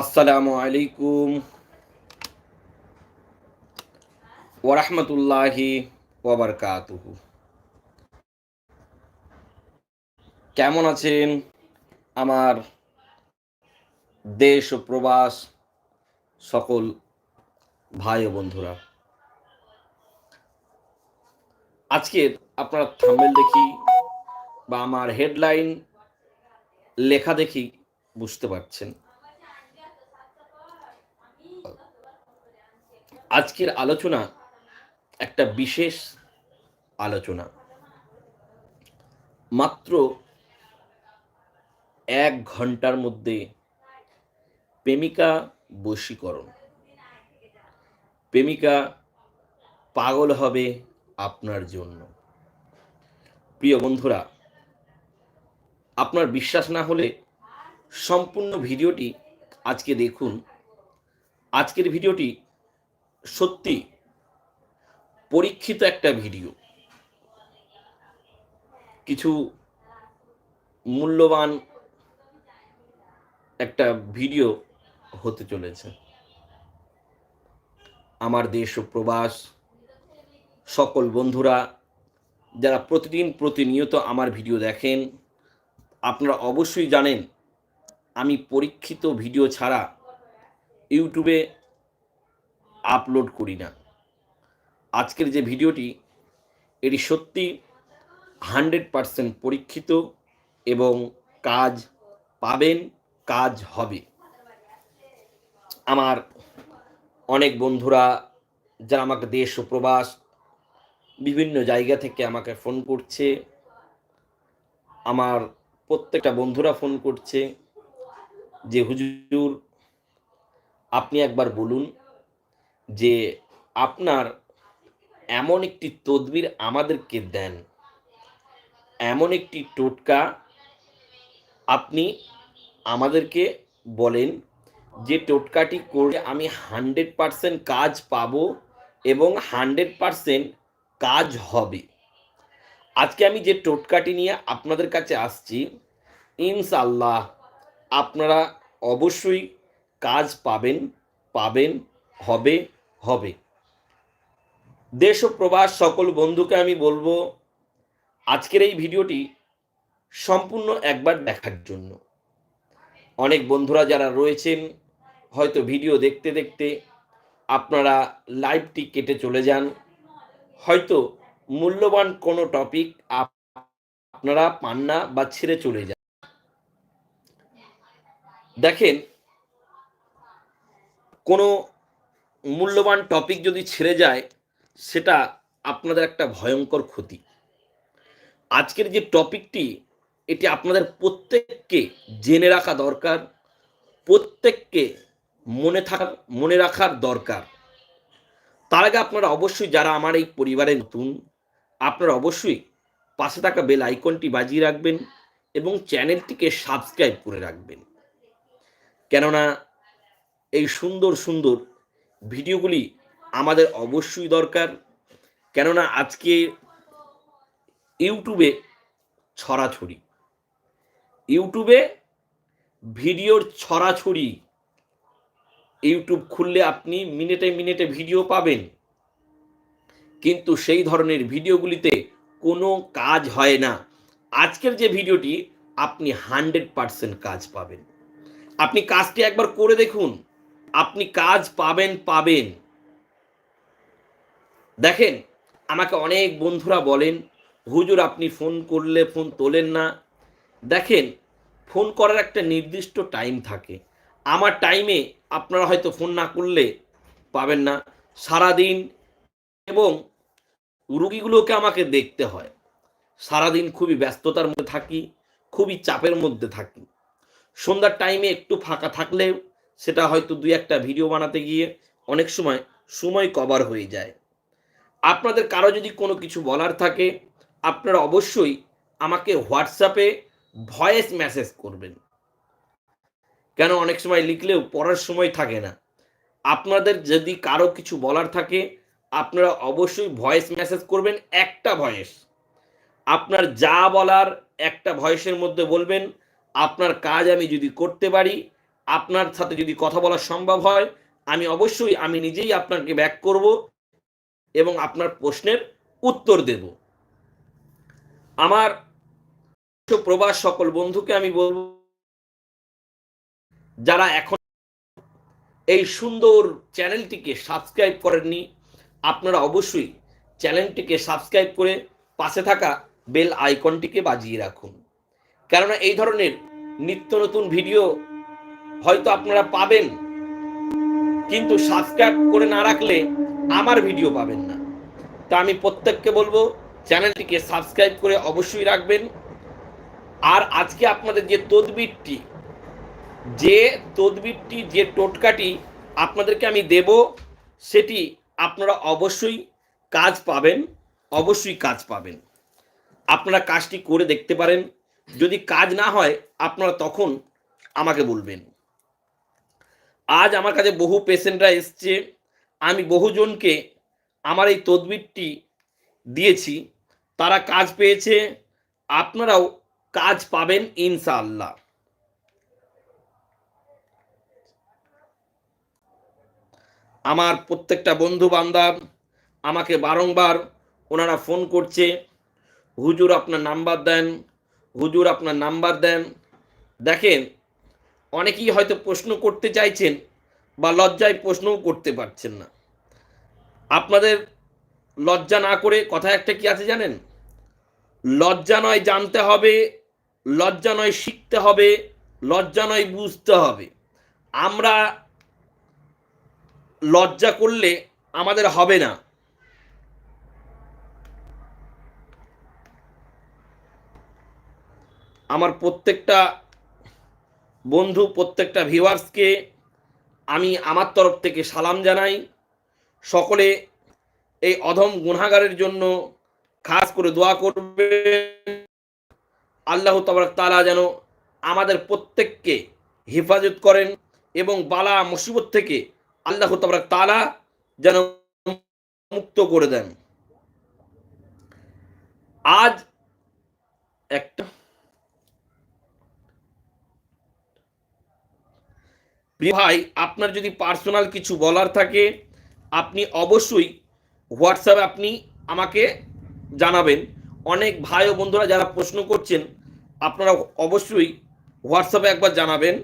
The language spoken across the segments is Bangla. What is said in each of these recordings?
আসসালামু আলাইকুম ওরহমতুল্লাহি ওবরকাতুহু কেমন আছেন আমার দেশ ও প্রবাস সকল ভাই ও বন্ধুরা? আজকের আপনার থাম্বেল দেখি বা আমার হেডলাইন লেখা দেখি বুঝতে পারছেন। আজকের আলোচনা একটা বিশেষ আলোচনা। মাত্র এক ঘণ্টার মধ্যে প্রেমিকা বশীকরণ। প্রেমিকা পাগল হবে আপনার জন্য। প্রিয় বন্ধুরা, আপনার বিশ্বাস না হলে সম্পূর্ণ ভিডিওটি আজকে দেখুন। আজকের ভিডিওটি সত্যি পরীক্ষিত একটা ভিডিও। কিছু মূল্যবান একটা ভিডিও হতে চলেছে। আমার দেশ ও প্রবাস, সকল বন্ধুরা, যারা প্রতিদিন প্রতিনিয়ত আমার ভিডিও দেখেন, আপনারা অবশ্যই জানেন, আমি পরীক্ষিত ভিডিও ছাড়া ইউটিউবে আপলোড করি না। আজকের যে ভিডিওটি, এটি সত্যি হান্ড্রেড পারসেন্ট পরীক্ষিত এবং কাজ পাবেন, কাজ হবে। আমার অনেক বন্ধুরা যারা আমাকে দেশ ও প্রবাস, বিভিন্ন জায়গা থেকে আমাকে ফোন করছে, আমার প্রত্যেকটা বন্ধুরা ফোন করছে যে, হুজুর, আপনি একবার বলুন যে আপনার এমন একটি তদবির আমাদেরকে দেন, এমন একটি টোটকা আপনি আমাদেরকে বলেন যে টোটকাটি করে আমি হান্ড্রেড পারসেন্ট কাজ পাবো এবং হান্ড্রেড পারসেন্ট কাজ হবে। আজকে আমি যে টোটকাটি নিয়ে আপনাদের কাছে আসছি ইনশাল্লাহ আপনারা অবশ্যই কাজ পাবেন পাবেন, হবে। হবে। দেশ ও প্রবাস সকল বন্ধুকে আমি বলব, আজকের এই ভিডিওটি সম্পূর্ণ একবার দেখার জন্য। অনেক বন্ধুরা যারা রয়েছেন, হয়তো ভিডিও দেখতে দেখতে আপনারা লাইভটি কেটে চলে যান। হয়তো মূল্যবান কোনো টপিক আপনারা পান না বা ছেড়ে চলে যান। দেখেন, কোনো মূল্যবান টপিক যদি ছেড়ে যায়, সেটা আপনাদের একটা ভয়ঙ্কর ক্ষতি। আজকের যে টপিকটি এটি আপনাদের প্রত্যেককে জেনে রাখা দরকার, প্রত্যেককে মনে থাকার মনে রাখার দরকার। তার আগে আপনারা অবশ্যই যারা আমার এই পরিবারে নতুন, আপনারা অবশ্যই পাশে থাকা বেল আইকনটি বাজিয়ে রাখবেন এবং চ্যানেলটিকে সাবস্ক্রাইব করে রাখবেন। কেননা, এই সুন্দর সুন্দর ভিডিওগুলি আমাদের অবশ্যই দরকার। কেননা আজকে ইউটিউবে ছড়াছড়ি। ইউটিউবে ভিডিওর ছড়াছড়ি। ইউটিউব খুললে আপনি মিনিটে মিনিটে ভিডিও পাবেন। কিন্তু সেই ধরনের ভিডিওগুলিতে কোনো কাজ হয় না। আজকের যে ভিডিওটি, আপনি হান্ড্রেড পারসেন্ট কাজ পাবেন। আপনি কাজটি একবার করে দেখুন। আপনি কাজ পাবেন পাবেন। দেখেন, আমাকে অনেক বন্ধুরা বলেন, হুজুর, আপনি ফোন করলে ফোন তোলেন না। দেখেন, ফোন করার একটা নির্দিষ্ট টাইম থাকে। আমার টাইমে আপনারা হয়তো ফোন না করলে পাবেন না। সারাদিন এবং রুগীগুলোকে আমাকে দেখতে হয়। সারাদিন খুবই ব্যস্ততার মধ্যে থাকি, খুবই চাপের মধ্যে থাকি। সন্ধ্যার টাইমে একটু ফাঁকা থাকলেও সেটা হয়তো দুই একটা ভিডিও বানাতে গিয়ে অনেক সময় সময় কভার হয়ে যায়। আপনাদের কারও যদি কোনো কিছু বলার থাকে, আপনারা অবশ্যই আমাকে হোয়াটসঅ্যাপে ভয়েস মেসেজ করবেন। কেন অনেক সময় লিখলেও পড়ার সময় থাকে না। আপনাদের যদি কারও কিছু বলার থাকে, আপনারা অবশ্যই ভয়েস মেসেজ করবেন একটা ভয়েস। আপনার যা বলার একটা ভয়েসের মধ্যে বলবেন, আপনার কাজ আমি যদি করতে পারি আপনার সাথে যদি কথা বলা সম্ভব হয়, আমি অবশ্যই, আমি নিজেই আপনাকে ব্যাক করব এবং আপনার প্রশ্নের উত্তর দেব। আমার প্রবাস সকল বন্ধুকে আমি বলব, যারা এখন এই সুন্দর চ্যানেলটিকে সাবস্ক্রাইব করেননি, আপনারা অবশ্যই চ্যানেলটিকে সাবস্ক্রাইব করে পাশে থাকা বেল আইকনটিকে বাজিয়ে রাখুন। কেননা এই ধরনের নিত্য নতুন ভিডিও হয়তো আপনারা পাবেন। কিন্তু সাবস্ক্রাইব করে না রাখলে আমার ভিডিও পাবেন না। তা আমি প্রত্যেককে বলব, চ্যানেলটিকে সাবস্ক্রাইব করে অবশ্যই রাখবেন। আর আজকে আপনাদের যে তদবিরটি যে তদবিরটি, যে টোটকাটি আপনাদেরকে আমি দেব, সেটি আপনারা অবশ্যই কাজ পাবেন, অবশ্যই কাজ পাবেন। আপনারা কাজটি করে দেখতে পারেন। যদি কাজ না হয়, আপনারা তখন আমাকে বলবেন। আজ আমার কাছে বহু পেশেন্টরা এসছে। আমি বহুজনকে আমার এই তদবিরটি দিয়েছি। তারা কাজ পেয়েছে। আপনারাও কাজ পাবেন ইনশাআল্লাহ। আমার প্রত্যেকটা বন্ধু বান্ধব আমাকে বারংবার ওনারা ফোন করছে, হুজুর, আপনার নাম্বার দেন। হুজুর, আপনার নাম্বার দেন। দেখেন অনেকেই হয়তো প্রশ্ন করতে চাইছেন বা লজ্জায় প্রশ্নও করতে পারছেন না। আপনাদের লজ্জা না করে কথা একটা কি আছে জানেন? লজ্জা নয় জানতে হবে, লজ্জা নয় শিখতে হবে, লজ্জা নয় বুঝতে হবে। আমরা লজ্জা করলে আমাদের হবে না। আমার প্রত্যেকটা বন্ধু, প্রত্যেকটা ভিউয়ার্সকে আমি আমার তরফ থেকে সালাম জানাই। সকলে এই অধম গুনাগারের জন্য খাস করে দোয়া করবে আল্লাহ তবরক তালা যেন আমাদের প্রত্যেককে হেফাজত করেন এবং বালা মুসিবত থেকে আল্লাহ তবরক তালা যেন মুক্ত করে দেন। আজ একটা ভাই, আপনার যদি পার্সোনাল কিছু বলার থাকে, আপনি অবশ্যই হোয়াটসঅ্যাপে আপনি আমাকে জানাবেন। অনেক ভাই ও বন্ধুরা যারা প্রশ্ন করছেন, আপনারা অবশ্যই হোয়াটসঅ্যাপে একবার জানাবেন।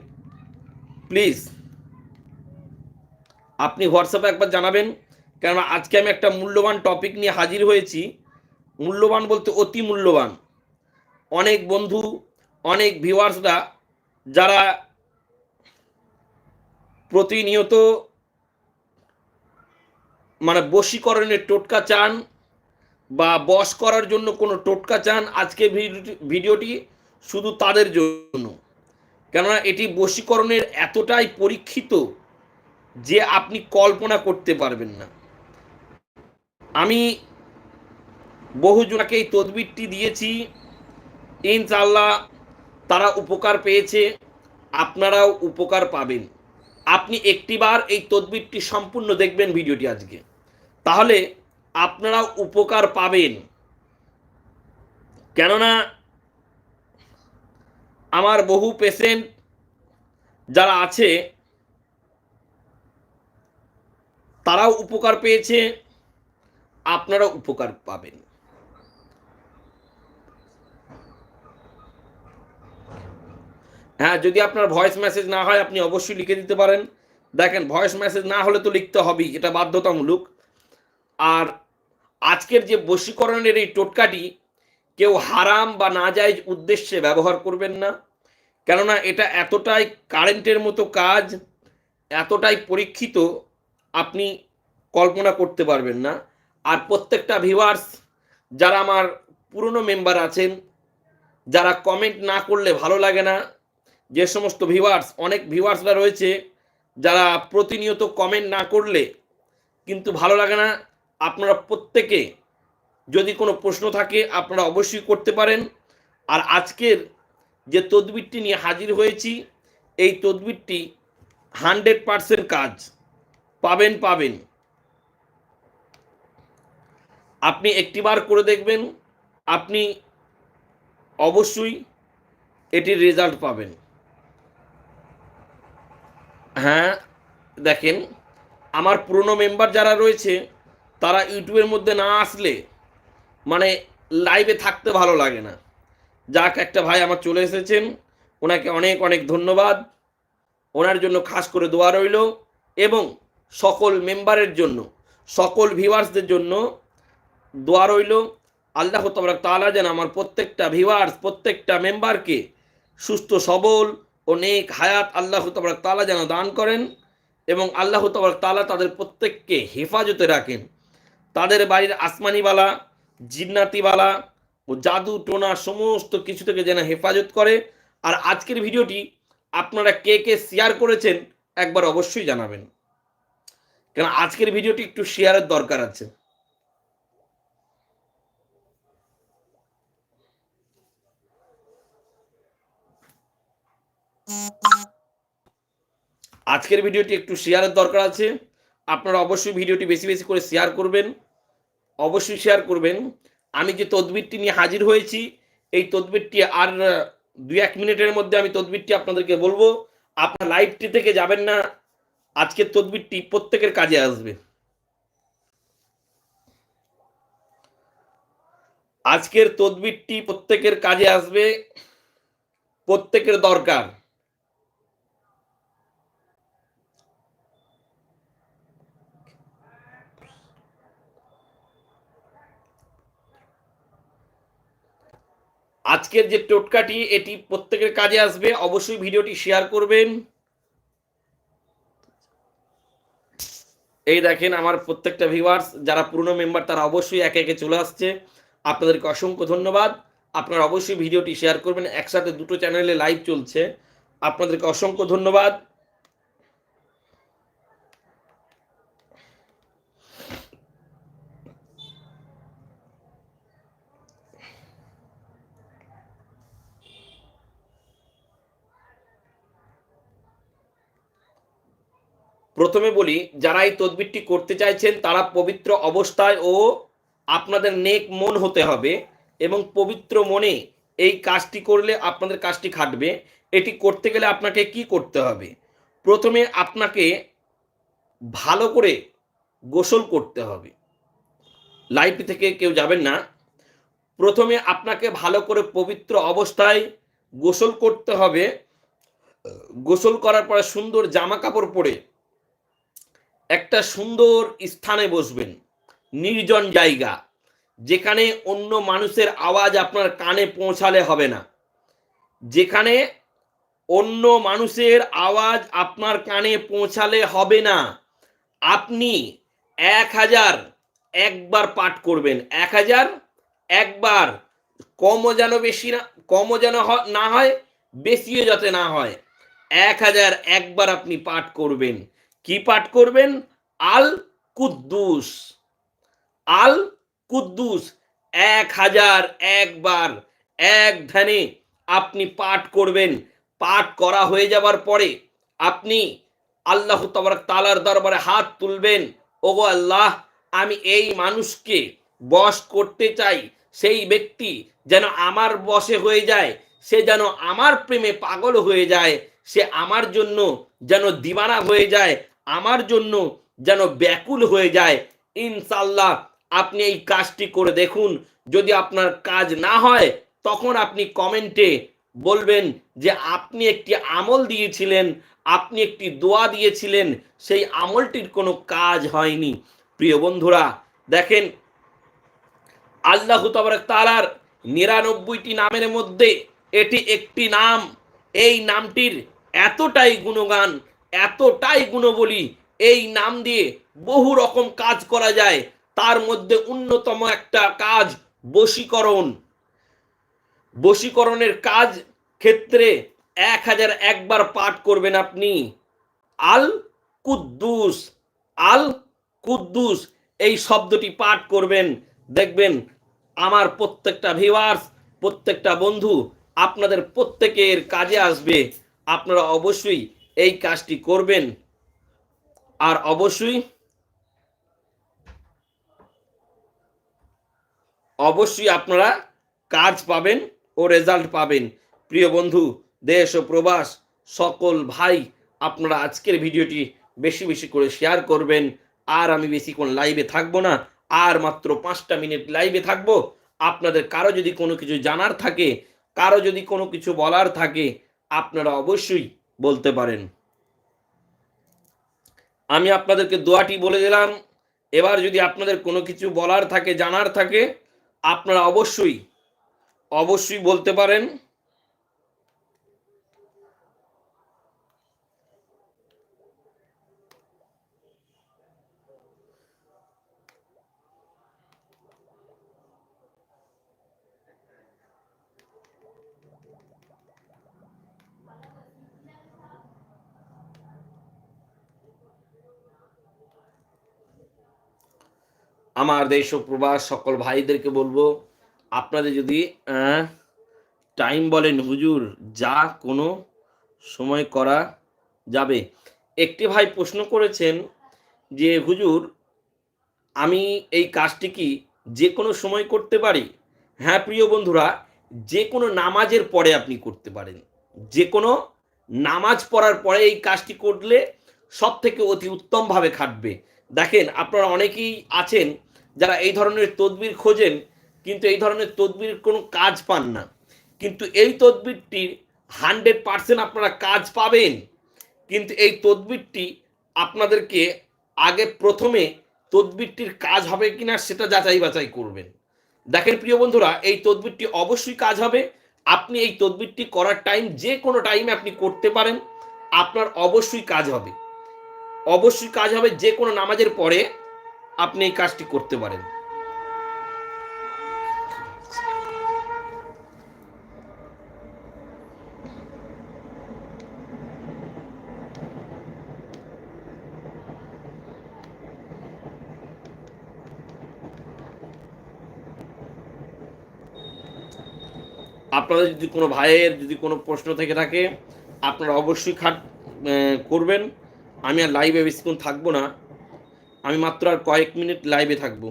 প্লিজ আপনি হোয়াটসঅ্যাপে একবার জানাবেন। কেননা আজকে আমি একটা মূল্যবান টপিক নিয়ে হাজির হয়েছি। মূল্যবান বলতে অতি মূল্যবান। অনেক বন্ধু, অনেক ভিউয়ার্সরা যারা প্রতিনিয়ত মানে বশীকরণের টোটকা চান বা বশ করার জন্য কোনো টোটকা চান, আজকে ভিডিওটি শুধু তাদের জন্য। কেননা এটি বশীকরণের এতটাই পরীক্ষিত যে আপনি কল্পনা করতে পারবেন না। আমি বহুজনাকে এই তদবিরটি দিয়েছি। ইনশাল্লাহ তারা উপকার পেয়েছে, আপনারাও উপকার পাবেন। আপনি একটিবার এই তদবিরটি সম্পূর্ণ দেখবেন ভিডিওটি আজকে। তাহলে আপনারাও উপকার পাবেন। কেননা আমার বহু পেশেন্ট যারা আছে, তারাও উপকার পেয়েছে, আপনারাও উপকার পাবেন। হ্যাঁ যদি আপনার ভয়েস মেসেজ না হয়, আপনি অবশ্যই লিখে দিতে পারেন। দেখেন ভয়েস মেসেজ না হলে তো লিখতে হবেই, এটা বাধ্যতামূলক। আর আজকের যে বশীকরণের এই টোটকাটি, কেউ হারাম বা নাজায়জ উদ্দেশ্যে ব্যবহার করবেন না। কেননা এটা এতটাই কারেন্টের মতো কাজ, এতটাই পরীক্ষিত, আপনি কল্পনা করতে পারবেন না। আর প্রত্যেকটা ভিউয়ার্স যারা আমার পুরনো মেম্বার আছেন, যারা কমেন্ট না করলে ভালো লাগে না যে সমস্ত ভিউয়ার্স অনেক ভিউয়ার্সরা রয়েছে, যারা প্রতিনিয়ত কমেন্ট না করলে কিন্তু ভালো লাগে না। আপনারা প্রত্যেকে যদি কোনো প্রশ্ন থাকে, আপনারা অবশ্যই করতে পারেন। আর আজকের যে তদবিরটি নিয়ে হাজির হয়েছি, এই তদবিরটি হান্ড্রেড পারসেন্ট কাজ। পাবেন পাবেন। আপনি একটিবার করে দেখবেন, আপনি অবশ্যই এটির রেজাল্ট পাবেন। হ্যাঁ দেখেন, আমার পুরনো মেম্বার যারা রয়েছে, তারা ইউটিউবের মধ্যে না আসলে মানে লাইভে থাকতে ভালো লাগে না। যাক, একটা ভাই আমার চলে এসেছেন, ওনাকে অনেক অনেক ধন্যবাদ। ওনার জন্য খাস করে দোয়া রইল এবং সকল মেম্বারের জন্য, সকল ভিউয়ার্সদের জন্য দোয়া রইল। আল্লাহ তবরাক তাআলা যেন আমার প্রত্যেকটা ভিউয়ার্স প্রত্যেকটা মেম্বারকে সুস্থ, সবল ও নেক হায়াত আল্লাহ তবরাক তালা যেন দান করেন এবং আল্লাহ তবরাক তাআলা তাদের প্রত্যেককে হেফাজতে রাখেন। তাদের বাড়ির আসমানিবালা জিন্নাতিবালা ও জাদু টোনা সমস্ত কিছু থেকে যেন হেফাজত করে। আর আজকের ভিডিওটি আপনারা কে কে শেয়ার করেছেন একবার অবশ্যই জানাবেন। কেন আজকের ভিডিওটি একটু শেয়ারের দরকার আছে। আজকের ভিডিওটি একটু শেয়ারের দরকার আছে। আপনারা অবশ্যই ভিডিওটি বেশি বেশি করে শেয়ার করবেন। অবশ্যই শেয়ার করবেন। আমি যে তদবিরটি নিয়ে হাজির হয়েছি, এই তদবিরটি আর দুই এক মিনিটের মধ্যে আমি তদবিরটি আপনাদেরকে বলব। আপনার লাইভটি থেকে যাবেন না। আজকের তদবিরটি প্রত্যেকের কাজে আসবে। আজকের তদবিরটি প্রত্যেকের কাজে আসবে। প্রত্যেকের দরকার। আজকের যে টোটকাটি, এটি প্রত্যেকের কাজে আসবে। অবশ্যই ভিডিওটি শেয়ার করবেন। এই দেখেন আমার প্রত্যেকটা ভিউয়ার্স যারা পুরনো মেম্বার তারা অবশ্যই একে একে চলে আসছে। আপনাদেরকে অসংখ্য ধন্যবাদ। আপনারা অবশ্যই ভিডিওটি শেয়ার করবেন। একসাথে দুটো চ্যানেলে লাইভ চলছে। আপনাদেরকে অসংখ্য ধন্যবাদ। প্রথমে বলি, যারা এই তদবিরটি করতে চাইছেন, তারা পবিত্র অবস্থায় ও আপনাদের নেক মন হতে হবে এবং পবিত্র মনে এই কাজটি করলে আপনাদের কাজটি খাটবে। এটি করতে গেলে আপনাকে কি করতে হবে? প্রথমে আপনাকে ভালো করে গোসল করতে হবে। লাইফ থেকে কেউ যাবেন না। প্রথমে আপনাকে ভালো করে পবিত্র অবস্থায় গোসল করতে হবে। গোসল করার পরে সুন্দর জামা কাপড় পরে একটা সুন্দর স্থানে বসবেন, নির্জন জায়গা, যেখানে অন্য মানুষের আওয়াজ আপনার কানে পৌঁছালে হবে না। যেখানে অন্য মানুষের আওয়াজ আপনার কানে পৌঁছালে হবে না। আপনি এক হাজার একবার পাঠ করবেন, এক হাজার একবার। কমও যেন বেশি না, কমও যেন না হয়, বেশিও যাতে না হয়, এক হাজার একবার আপনি পাঠ করবেন। কি পাঠ করবেন? আল কুদ্দুস। আল কুদ্দুস। এক হাজার একবার, এক ধ্যানে আপনি পাঠ করবেন। পাঠ করা হয়ে যাবার পরে আপনি আল্লাহ তাবারক তালার দরবারে হাত তুলবেন। ওগো আল্লাহ, আমি এই মানুষকে বশ করতে চাই। সেই ব্যক্তি যেন আমার বশে হয়ে যায়। সে যেন আমার প্রেমে পাগল হয়ে যায়। সে আমার জন্য যেন দিবানা হয়ে যায়। আমার জন্য যেন ব্যাকুল হয়ে যায়। ইনশাল্লাহ আপনি এই কাজটি করে দেখুন। যদি আপনার কাজ না হয়, তখন আপনি কমেন্টে বলবেন যে, আপনি একটি আমল দিয়েছিলেন, আপনি একটি দোয়া দিয়েছিলেন, সেই আমলটির কোনো কাজ হয়নি। প্রিয় বন্ধুরা, দেখেন, আল্লাহ তাবারক তাআলার নিরানব্বইটি নামের মধ্যে এটি একটি নাম। এই নামটির এতটাই গুণগান এতটাই গুণবলী, এই নাম দিয়ে বহু রকম কাজ করা যায়। তার মধ্যে অন্যতম একটা কাজ বশীকরণ। বশীকরণের কাজ ক্ষেত্রে এক হাজার একবার পাঠ করবেন আপনি। আল কুদ্দুস আল কুদ্দুস, এই শব্দটি পাঠ করবেন। দেখবেন আমার প্রত্যেকটা ভিউয়ার্স প্রত্যেকটা বন্ধু আপনাদের প্রত্যেকের কাজে আসবে। আপনারা অবশ্যই এই কাজটি করবেন। আর অবশ্যই অবশ্যই আপনারা কাজ পাবেন ও রেজাল্ট পাবেন। প্রিয় বন্ধু, দেশ ও প্রবাস, সকল ভাই আপনারা আজকের ভিডিওটি বেশি বেশি করে শেয়ার করবেন। আর আমি বেশিক্ষণ লাইভে থাকব না, আর মাত্র পাঁচটা মিনিট লাইভে থাকব। আপনাদের কারও যদি কোনো কিছু জানার থাকে, কারও যদি কোনো কিছু বলার থাকে, আপনারা অবশ্যই বলতে পারেন। আমি আপনাদেরকে দোয়াটি বলে দিলাম। এবার যদি আপনাদের কোনো কিছু বলার থাকে, জানার থাকে, আপনারা অবশ্যই অবশ্যই বলতে পারেন। আমার দেশ প্রবাস সকল ভাইদেরকে বলব, আপনাদের যদি টাইম বলেন হুজুর, যা কোনো সময় করা যাবে। একটি ভাই প্রশ্ন করেছেন যে, হুজুর, আমি এই কাজটি কি যে কোনো সময় করতে পারি? হ্যাঁ প্রিয় বন্ধুরা, যে কোনো নামাজের পরে আপনি করতে পারেন। যে কোনো নামাজ পড়ার পরে এই কাজটি করলে সব থেকে অতি উত্তমভাবে খাটবে। দেখেন, আপনারা অনেকেই আছেন যারা এই ধরনের তদবির খোঁজেন, কিন্তু এই ধরনের তদবির কোনো কাজ পান না। কিন্তু এই তদবিরটির হান্ড্রেড পার্সেন্ট আপনারা কাজ পাবেন। কিন্তু এই তদবিরটি আপনাদেরকে আগে প্রথমে তদবিরটির কাজ হবে কিনা সেটা যাচাই বাছাই করবেন। দেখেন প্রিয় বন্ধুরা, এই তদবিরটি অবশ্যই কাজ হবে। আপনি এই তদবিরটি করার টাইম যে কোনো টাইমে আপনি করতে পারেন। আপনার অবশ্যই কাজ হবে। অবশ্যই কাজ হবে যে কোনো নামাজের পরে আপনি এই কাজটি করতে পারেন। আপনাদের যদি কোনো ভাইয়ের যদি কোনো প্রশ্ন থেকে থাকে, আপনারা অবশ্যই খাট করবেন। আমি আর লাইভে বেশিক্ষণ থাকব না। আমি মাত্র আর কয়েক মিনিট লাইভে থাকব।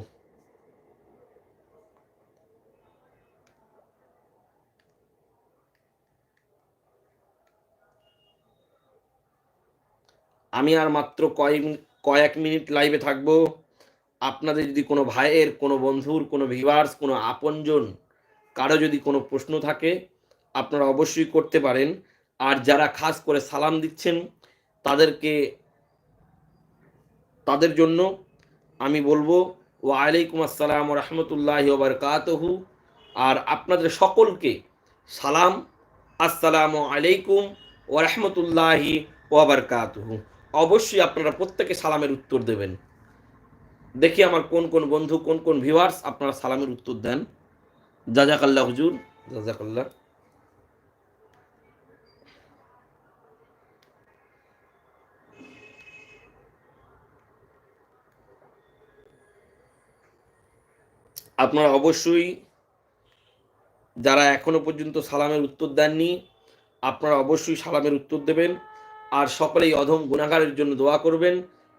আমি আর মাত্র কয়েক কয়েক মিনিট লাইভে থাকব। আপনাদের যদি কোনো ভাইয়ের, কোনো বন্ধুর, কোনো ভিভার্স কোনো আপনজন, কারও যদি কোনো প্রশ্ন থাকে, আপনারা অবশ্যই করতে পারেন। আর যারা খাস করে সালাম দিচ্ছেন তাদেরকে, তাদের জন্য আমি বলব, ওয়ালাইকুম আসসালাম রহমতুল্লাহ বারকাতহু। আর আপনাদের সকলকে সালাম, আসসালামু আলাইকুম ও রহমতুল্লাহি ওয়াবারকাতহু অবশ্যই আপনারা প্রত্যেকে সালামের উত্তর দেবেন। দেখি আমার কোন কোন বন্ধু, কোন কোন ভিউয়ার্স আপনারা সালামের উত্তর দেন। জাজাকাল্লাহ হুজুর, জাজাকাল্লাহ। আপনারা অবশ্যই যারা এখনও পর্যন্ত সালামের উত্তর দেননি, আপনারা অবশ্যই সালামের উত্তর দেবেন আর সকলেই অধম গুণাগারের জন্য দোয়া করবেন।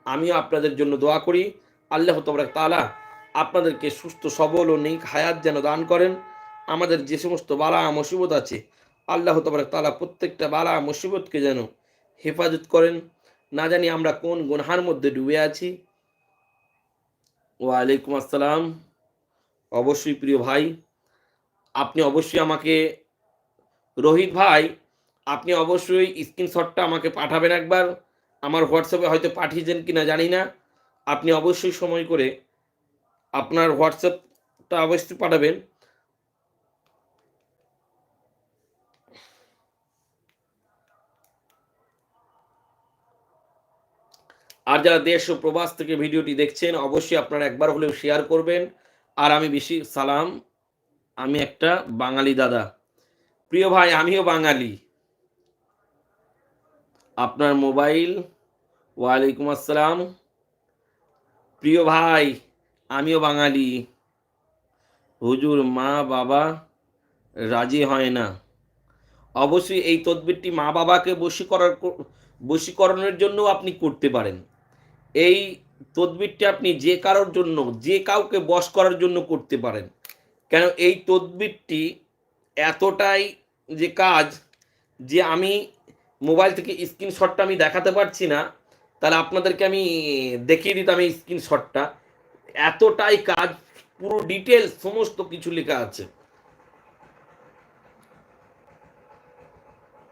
আমিও আপনাদের জন্য দোয়া করি। আল্লাহ তবরাক তালা আপনাদেরকে সুস্থ, সবল ও নেক হায়াত যেন দান করেন। আমাদের যে সমস্ত বালা মুসিবত আছে, আল্লাহ তবরাক তালা প্রত্যেকটা বালা মুসিবতকে যেন হেফাজত করেন। না জানি আমরা কোন গুনহার মধ্যে ডুবে আছি। ওয়ালাইকুম আসসালাম। অবশ্যই প্রিয় ভাই, আপনি অবশ্যই আমাকে, রোহিত ভাই, আপনি অবশ্যই স্ক্রিনশটটা আমাকে পাঠাবেন একবার। আমার হোয়াটসঅ্যাপে হয়তো পাঠিয়েছেন কিনা জানি না। আপনি অবশ্যই সময় করে আপনার হোয়াটসঅ্যাপটা অবশ্যই পাঠাবেন। আর যারা দেশ ও প্রবাস থেকে ভিডিওটি দেখছেন, অবশ্যই আপনারা একবার হলেও শেয়ার করবেন। আর আমি বেশি সালাম, আমি একটা বাঙালি দাদা। প্রিয় ভাই, আমিও বাঙালি। আপনার মোবাইল, ওয়ালাইকুম আসসালাম। প্রিয় ভাই, আমিও বাঙালি। হুজুর, মা, বাবা রাজি হয় না। অবশ্যই এই তদবিরটি মা বাবাকে বশী করার বশীকরণের জন্য আপনি করতে পারেন। এই তদবিরটি আপনি যে কারোর জন্য, যে কাউকে বশ করার জন্য করতে পারেন। কেন এই তদবিরটি এতটাই যে কাজ যে আমি মোবাইল থেকে স্ক্রিনশটটা আমি দেখাতে পারছি না, তাহলে আপনাদেরকে আমি দেখিয়ে দিতাম এই স্ক্রিনশটটা। এতটাই কাজ, পুরো ডিটেলস সমস্ত কিছু লেখা আছে।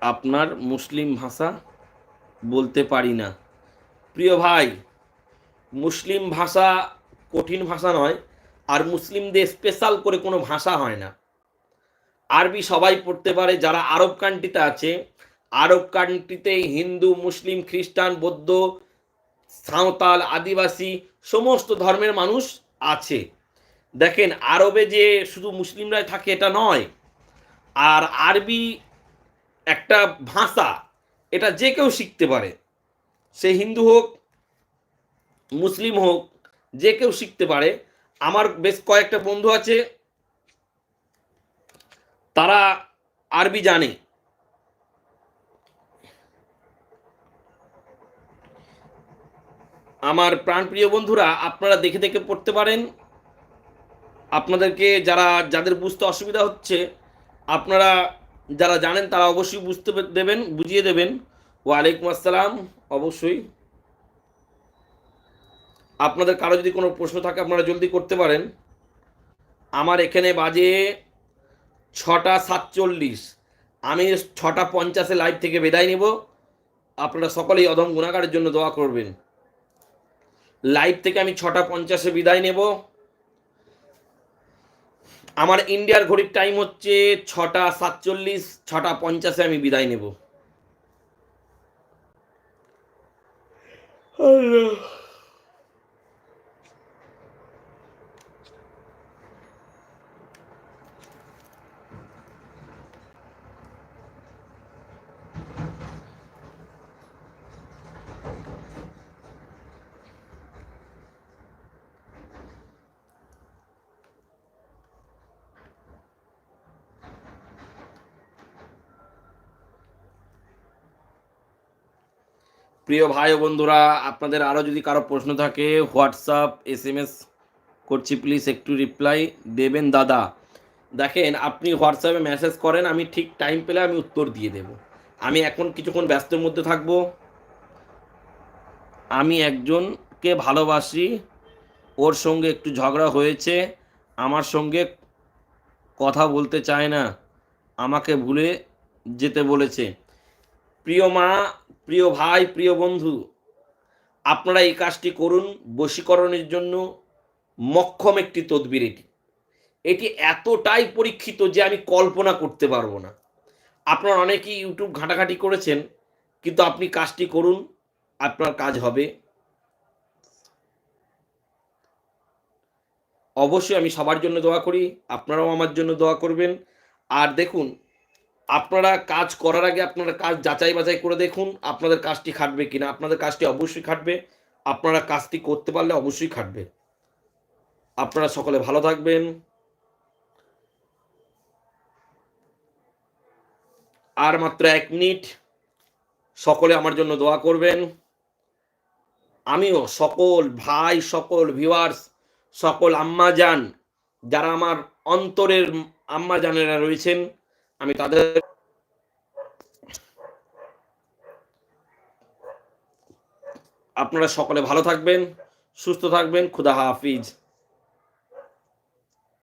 আপনার মুসলিম ভাষা বলতে পারি না। প্রিয় ভাই মুসলিম ভাষা কঠিন ভাষা নয়, আর মুসলিমদের স্পেশাল করে কোনো ভাষা হয় না। আরবি সবাই পড়তে পারে, যারা আরব কান্ট্রিতে আছে, আরব কান্ট্রিতে হিন্দু, মুসলিম, খ্রিস্টান, বৌদ্ধ, সাঁওতাল, আদিবাসী, সমস্ত ধর্মের মানুষ আছে। দেখেন, আরবে যে শুধু মুসলিমরাই থাকে, এটা নয়। আর আরবি একটা ভাষা, এটা যে কেউ শিখতে পারে। সে হিন্দু হোক মুসলিম হোক, যে কেউ শিখতে পারে। আমার বেশ কয়েকটা বন্ধু আছে, তারা আরবি জানে। আমার প্রাণপ্রিয় বন্ধুরা, আপনারা দেখে দেখে পড়তে পারেন। আপনাদেরকে যারা, যাদের বুঝতে অসুবিধা হচ্ছে, আপনারা যারা জানেন, তারা অবশ্যই বুঝতে দেবেন, বুঝিয়ে দেবেন। ওয়ালাইকুম আসসালাম, অবশ্যই। আপনাদের কারও যদি কোনো প্রশ্ন থাকে, আপনারা জলদি করতে পারেন। আমার এখানে বাজে ছটা সাতচল্লিশ। আমি ছটা পঞ্চাশে লাইভ থেকে বিদায় নিব। আপনারা সকলেই অধম গুণাগারের জন্য দোয়া করবেন। লাইভ থেকে আমি ছটা পঞ্চাশে বিদায় নেব। আমার ইন্ডিয়ার ঘড়ির টাইম হচ্ছে ছটা সাতচল্লিশ, ছটা পঞ্চাশে আমি বিদায় নেব। প্রিয় ভাই বন্ধুরা, আপনাদের আরও যদি কারও প্রশ্ন থাকে, হোয়াটসঅ্যাপ এস এম এস করছি প্লিজ, একটু রিপ্লাই দেবেন দাদা। দেখেন, আপনি হোয়াটসঅ্যাপে মেসেজ করেন, আমি ঠিক টাইম পেলে আমি উত্তর দিয়ে দেব। আমি এখন কিছুক্ষণ ব্যস্তের মধ্যে থাকব। আমি একজনকে ভালোবাসি, ওর সঙ্গে একটু ঝগড়া হয়েছে, আমার সঙ্গে কথা বলতে চায় না, আমাকে ভুলে যেতে বলেছে। প্রিয় মা প্রিয় ভাই, প্রিয় বন্ধু, আপনারা এই কাজটি করুন বশীকরণের জন্য মক্ষম একটি তদবির এটি। এটি এতটাই পরীক্ষিত যে আমি কল্পনা করতে পারব না। আপনারা অনেকেই ইউটিউব ঘাঁটাঘাঁটি করেছেন, কিন্তু আপনি কাজটি করুন, আপনার কাজ হবে। অবশ্যই আমি সবার জন্য দোয়া করি, আপনারাও আমার জন্য দোয়া করবেন। আর দেখুন আপনারা কাজ করার আগে আপনারা কাজ যাচাই বাছাই করে দেখুন, আপনাদের কাজটি খাটবে কিনা। আপনাদের কাজটি অবশ্যই খাটবে। আপনারা কাজটি করতে পারলে অবশ্যই খাটবে। আপনারা সকলে ভালো থাকবেন। আর মাত্র এক মিনিট। সকলে আমার জন্য দোয়া করবেন। আমিও সকল ভাই, সকল ভিউয়ার্স সকল আম্মা যান যারা আমার অন্তরের আম্মা জানেরা রয়েছেন আমি তাদের আপনারা সকলে ভালো থাকবেন সুস্থ থাকবেন খুদা হাফিজ।